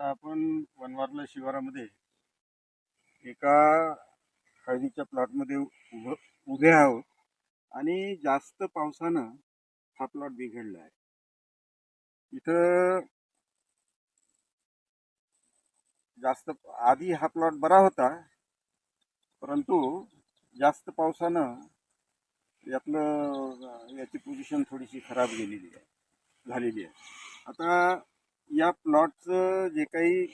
आता आपण वनवारला शिवारामध्ये एका हळदीच्या प्लॉटमध्ये उभं उभे आहोत आणि जास्त पावसानं हा प्लॉट बिघडला आहे. इथं जास्त आधी हा प्लॉट बरा होता परंतु जास्त पावसानं यातलं याची पोझिशन थोडीशी खराब गेलेली आहे झालेली आहे. आता या प्लॉटचं जे काही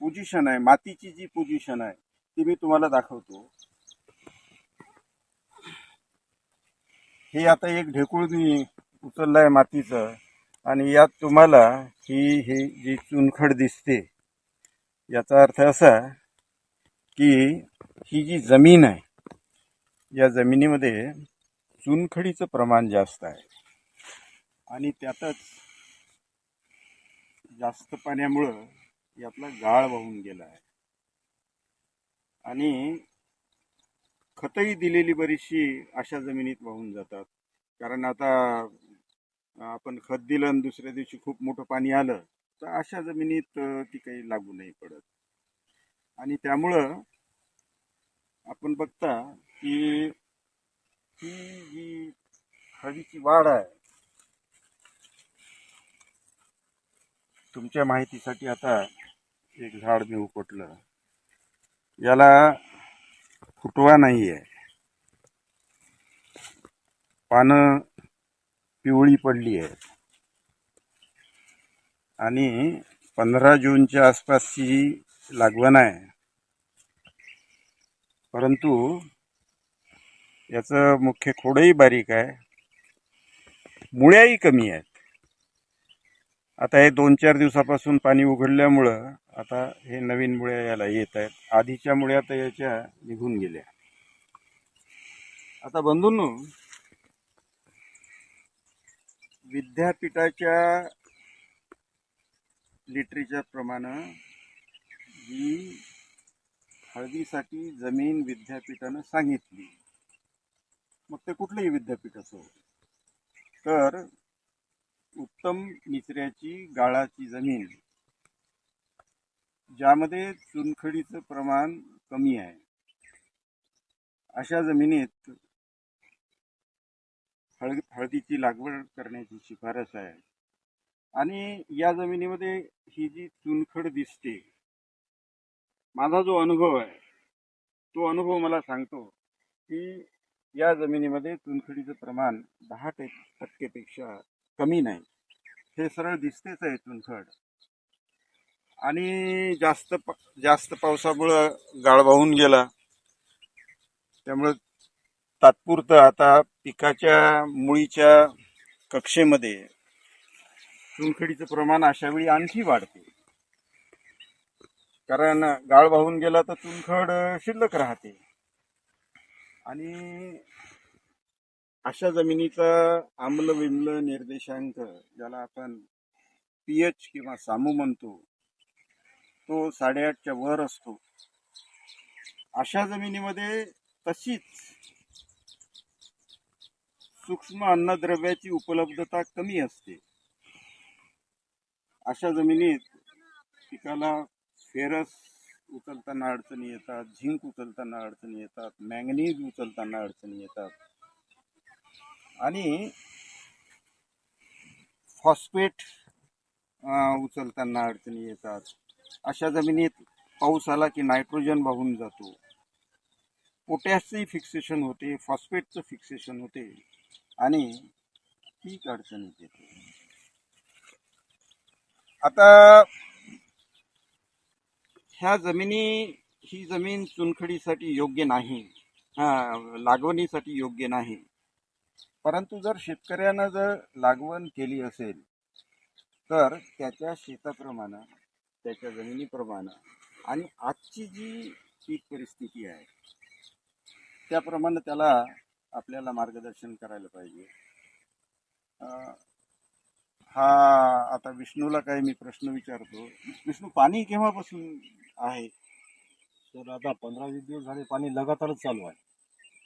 पोजिशन आहे मातीची जी पोजिशन आहे ती मी तुम्हाला दाखवतो. हे आता एक ढेकूळ मी उचललं आहे मातीचं आणि यात तुम्हाला ही हे जी चुनखड दिसते याचा अर्थ असा की ही जी जमीन आहे या जमिनीमध्ये चुनखडीचं प्रमाण जास्त आहे. आणि त्यातच जास्त पाण्यामुळं यातला गाळ वाहून गेला आहे. आणि खतही दिलेली बरीचशी अशा जमिनीत वाहून जातात. कारण आता आपण खत दिलं आणि दुसऱ्या दिवशी खूप मोठं पाणी आलं तर अशा जमिनीत ती काही लागू नाही पडत. आणि त्यामुळं आपण बघता की ही जी हळदीची वाढ आहे तुमच्या माहितीसाठी आता एक झाड मी उपटलं याला फुटवा नाही आहे पानं पिवळी पडली आहेत. आणि पंधरा जूनच्या आसपासची लागवण आहे. परंतु याचं मुख्य खोडही बारीक आहे. मुळ्याही कमी आहेत. आता हे दोन चार दिवसापासून पाणी उघडल्यामुळं आता हे नवीन मुळ्या याला येत आहेत. आधीच्या मुळ्या तर याच्या निघून गेल्या. आता बंधूंनो विद्यापीठाच्या लिटरेचर जी हळदीसाठी जमीन विद्यापीठानं सांगितली. मग ते कुठलंही विद्यापीठ असो. तर उत्तम निचऱ्याची गाळाची जमीन ज्यामध्ये चुनखडीचं प्रमाण कमी आहे. अशा जमिनीत हळ हळदीची लागवड करण्याची शिफारस आहे. आणि या जमिनीमध्ये ही जी चुनखड दिसते माझा जो अनुभव आहे तो अनुभव मला सांगतो की या जमिनीमध्ये चुनखडीचं प्रमाण दहा टक्केपेक्षा कमी नाही. हे सरळ दिसतेच आहे चुनखड आणि जास्त प जास्त पावसामुळं गाळ वाहून गेला. त्यामुळं तात्पुरतं आता पिकाच्या मुळीच्या कक्षेमध्ये चुनखडीचं प्रमाण अशा वेळी आणखी वाढते. कारण गाळ वाहून गेला तर चुनखड शिल्लक राहते. आणि अशा जमिनीचा आम्ल विम्ल निर्देशांक ज्याला आपण पीएच किंवा सामू म्हणतो तो साडेआठच्या वर असतो. अशा जमिनीमध्ये तशीच सूक्ष्म अन्नद्रव्याची उपलब्धता कमी असते. अशा जमिनीत पिकाला फेरस उचलताना अडचणी येतात झिंक उचलताना अडचणी येतात मॅंगनीज उचलताना अडचणी येतात. आणि फॉस्फेट उचलताना अडचणी येतात. अशा जमिनीत पाऊस आला की नायट्रोजन वाहून जातो. पोटॅशचंही फिक्सेशन होते फॉस्फेटचं फिक्सेशन होते आणि पीक अडचणीत येते. आता ह्या जमिनी ही जमीन चुनखडीसाठी योग्य नाही. हा लागवणीसाठी योग्य नाही. परंतु जर शेतकऱ्यानं जर लागवण केली असेल तर त्याच्या शेताप्रमाणे त्याच्या जमिनीप्रमाणे आणि आजची जी पीक परिस्थिती आहे त्याप्रमाणे त्याला आपल्याला मार्गदर्शन करायला पाहिजे. हा आता विष्णूला काही मी प्रश्न विचारतो. विष्णू पाणी केव्हापासून आहे? तर आता पंधरा वीस दिवस झाले पाणी लगातारच चालू आहे.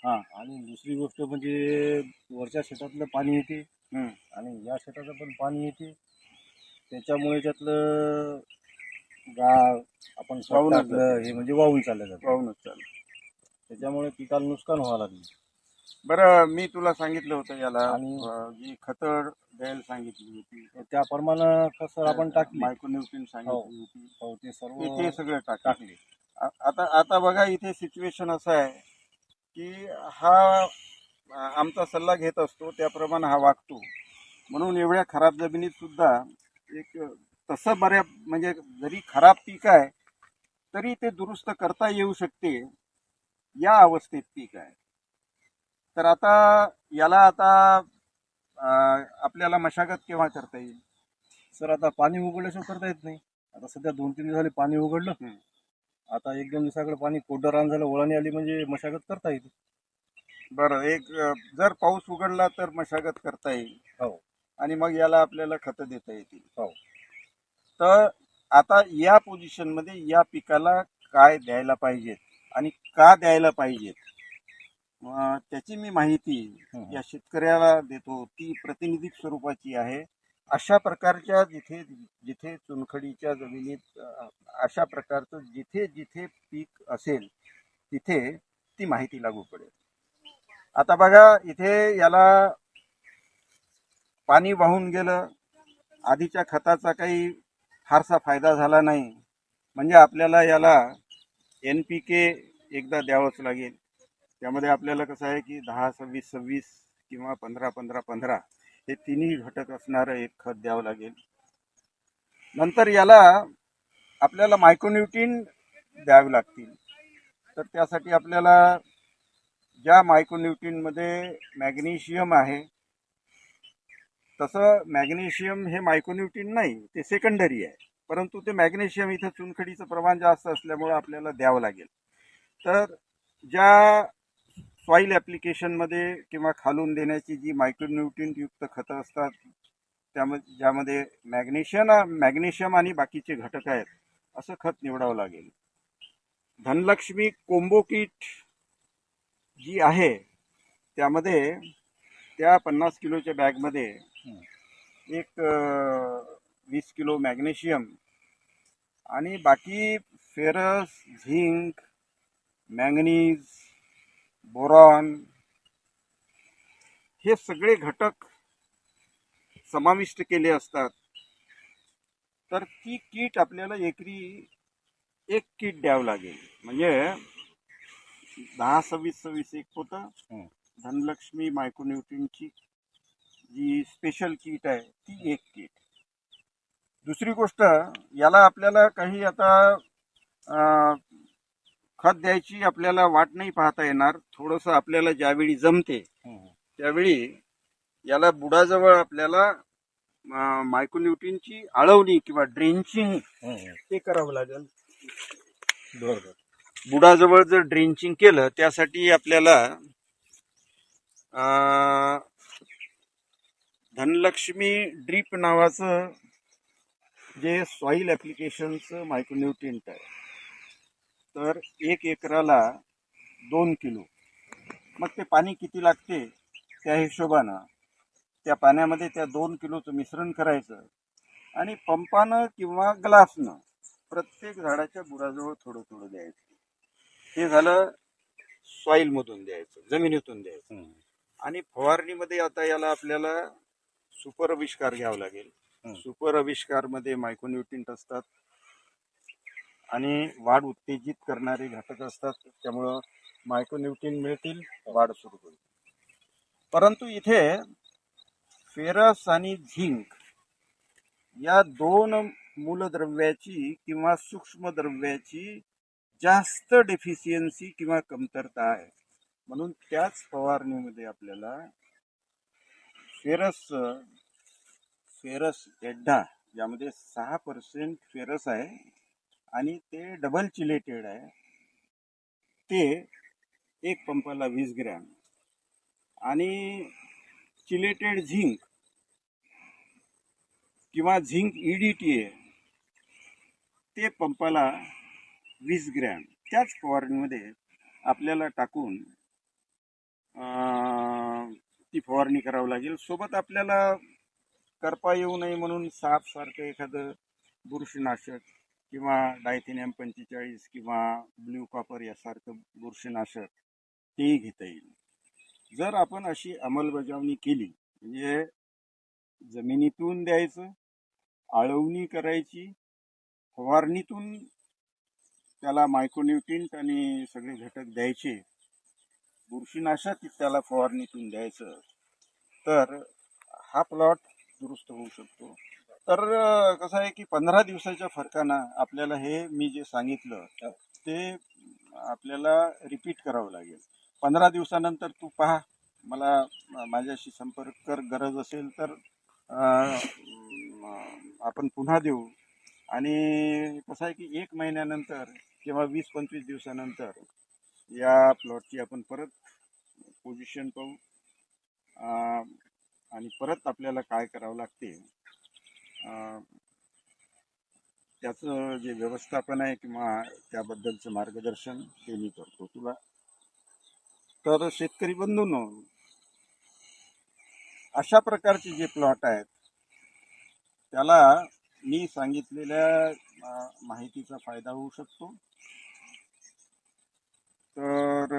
हा. आणि दुसरी गोष्ट म्हणजे वरच्या शेतातलं पाणी येते. हम्म. आणि या शेताचं पण पाणी येते. त्याच्यामुळे त्यातलं गाळ आपण खत वाहूनच टाकलं जाते. हे म्हणजे वाहून चाललं जातं. पाहूनच चालेल. त्याच्यामुळे पिकाला नुकसान व्हावं लागलं. बरं मी तुला सांगितलं होतं याला आणि- अं, जी खतं द्यायला सांगितली होती. तर त्याप्रमाणे कसं आपण टाकली. मायक्रोन्युट्रिन सांगितली होती. हो, ते सर्व ते सगळं टाकले. टाकले. आ- आता आता बघा इथे सिच्युएशन असं आहे. की हा आमचा सल्ला घेत असतो त्याप्रमाणे हा वागतो. म्हणून एवढ्या खराब जमिनीत सुद्धा एक तसं बऱ्या म्हणजे जरी खराब पीक आहे तरी ते दुरुस्त करता येऊ शकते या अवस्थेत पीक आहे. तर आता याला आता आपल्याला मशागत केव्हा करता येईल? सर आता पाणी उघडल्याशिवाय करता येत नाही. आता सध्या दोन तीन दिवस झाले पाणी उघडलं. आता एक दोन दिवसाकडे पाणी कोरडं रान झालं वळणी आली म्हणजे मशागत करता येते बरं एक अ, जर पाऊस उघडला तर मशागत करता येईल. हो. आणि मग याला आपल्याला खतं देता येतील. हो. तर आता या पोझिशनमध्ये या पिकाला काय द्यायला पाहिजेत आणि का द्यायला पाहिजेत? अ, त्याची मी माहिती. या शेतकऱ्याला देतो. ती प्रातिनिधिक स्वरूपाची आहे. अशा प्रकारच्या जिथे जिथे चुनखडीच्या जमिनीत अशा प्रकारचं जिथे जिथे पीक असेल तिथे ती माहिती लागू पडेल. आता बघा इथे याला पाणी वाहून गेलं. आधीच्या खताचा काही फारसा फायदा झाला नाही. म्हणजे आपल्याला याला एन पी के एकदा द्यावंच लागेल. त्यामध्ये आपल्याला कसं आहे की दहा सव्वीस सव्वीस किंवा पंधरा पंधरा पंधरा हे तिन्ही घटक असणारं एक खत द्यावं लागेल. नंतर याला आपल्याला मायक्रोन्युट्रीन द्यावे लागतील. तर त्यासाठी आपल्याला ज्या मायक्रोन्युट्रीनमध्ये मॅग्नेशियम आहे तसं मॅग्नेशियम हे मायक्रोन्युट्रीन नाही ते सेकंडरी आहे. परंतु ते मॅग्नेशियम इथं चुनखडीचं प्रमाण जास्त असल्यामुळं आपल्याला द्यावं लागेल. तर ज्या सॉईल ॲप्लिकेशनमध्ये किंवा खालून देण्याची जी मायक्रोन्युट्रियुक्त खतं असतात त्यामध्ये ज्यामध्ये मॅग्नेशियम मॅग्नेशियम आणि बाकीचे घटक आहेत असं खत निवडावं लागेल. धनलक्ष्मी कोंबो किट जी आहे त्यामध्ये त्या पन्नास किलोच्या बॅगमध्ये एक वीस किलो मॅग्नेशियम आणि बाकी फेरस झिंक मॅंगनीज बोरॉन हे सगळे घटक समाविष्ट केले असतात. तर ती कीट आपल्याला एकरी एक कीट द्यावं लागेल. म्हणजे दहा सव्वीस सव्वीस एक होतं. धनलक्ष्मी मायक्रोन्युट्रिनची जी स्पेशल किट आहे ती एक किट. दुसरी गोष्ट याला आपल्याला काही आता खत द्यायची आपल्याला वाट नाही पाहता येणार थोडंसं आपल्याला ज्यावेळी जमते. त्यावेळी याला बुडाजवळ आपल्याला मायक्रोन्युट्रिनची आळवणी किंवा ड्रेंचिंग. ते करावं लागेल बरं बरं बुडाजवळ जर ड्रेंचिंग केलं त्यासाठी आपल्याला धनलक्ष्मी ड्रीप नावाचं जे सॉईल ॲप्लिकेशनचं मायक्रोन्युट्रियंट आहे तर एक एकराला दोन किलो. मग ते पाणी किती लागते? त्या हिशोबानं त्या पाण्यामध्ये त्या दोन किलोचं मिश्रण करायचं आणि पंपानं किंवा ग्लासनं प्रत्येक झाडाच्या बुडाजवळ थोडं थोडं द्यायचं. हे झालं सॉईलमधून द्यायचं जमिनीतून द्यायचं. आणि फवारणीमध्ये आता याला आपल्याला सुपर आविष्कार घ्यावं लागेल. सुपर आविष्कारमध्ये मायक्रोन्युट्रिंट असतात. आणि वाढ उत्तेजित करणारे घटक असतात. त्यामुळं मायक्रोन्युट्रीन मिळतील वाढ सुरू होईल. परंतु इथे फेरस आणि झिंक या दोन मूलद्रव्याची किंवा सूक्ष्मद्रव्याची जास्त डेफिशियन्सी किंवा कमतरता आहे. म्हणून त्याच फवारणीमध्ये आपल्याला फेरस फेरस एड्डा यामध्ये सहा पर्सेंट फेरस आहे. आणि ते डबल चिलेटेड आहे. ते एक पंपाला वीस ग्रॅम. आणि चिलेटेड झिंक किंवा झिंक ईडीटी आहे ते पंपाला वीस ग्रॅम. त्याच फवारणीमध्ये आपल्याला टाकून ती फवारणी करावी लागेल. सोबत आपल्याला करपा येऊ नये म्हणून साप सारखं एखादं बुरशीनाशक किंवा डायथिनियम पंचेचाळीस किंवा ब्ल्यू कॉपर यासारखं बुरशीनाशक तेही घेता येईल. जर आपण अशी अंमलबजावणी केली म्हणजे जमिनीतून द्यायचं आळवणी करायची फवारणीतून त्याला मायक्रोन्युट्रिंट आणि सगळे घटक द्यायचे बुरशीनाशक त्याला फवारणीतून द्यायचं तर हा प्लॉट दुरुस्त होऊ शकतो. तर कसं आहे की पंधरा दिवसाच्या फरकानं आपल्याला हे मी जे सांगितलं ते आपल्याला रिपीट करावं लागेल. पंधरा दिवसानंतर तू पहा मला माझ्याशी संपर्क कर गरज असेल तर आपण पुन्हा देऊ. आणि कसं आहे की एक महिन्यानंतर किंवा वीस पंचवीस दिवसानंतर या प्लॉटची आपण परत पोझिशन पाहू. आणि परत आपल्याला काय करावं लागते त्याचं जे व्यवस्थापन आहे किंवा त्याबद्दलचं मार्गदर्शन ते मी करतो तुला. तर शेतकरी बंधूंनो अशा प्रकारचे जे प्लॉट आहेत त्याला मी सांगितलेल्या माहितीचा फायदा होऊ शकतो. तर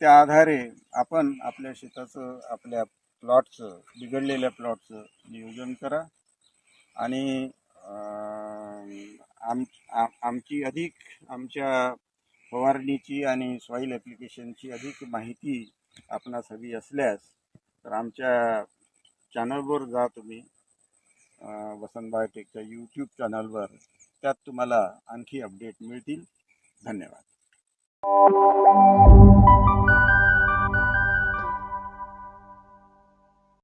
त्या आधारे आपण आपल्या शेताचं आपल्या प्लॉटचं बिघडलेल्या प्लॉटचं नियोजन करा. आणि आम आम- आमची अधिक आमच्या फवारणीची आणि सॉईल ॲप्लिकेशनची अधिक माहिती आपणास हवी असल्यास तर आमच्या चॅनलवर जा तुम्ही. वसंत बायोटेकच्या यूट्यूब चॅनलवर त्यात तुम्हाला आणखी अपडेट मिळतील. धन्यवाद.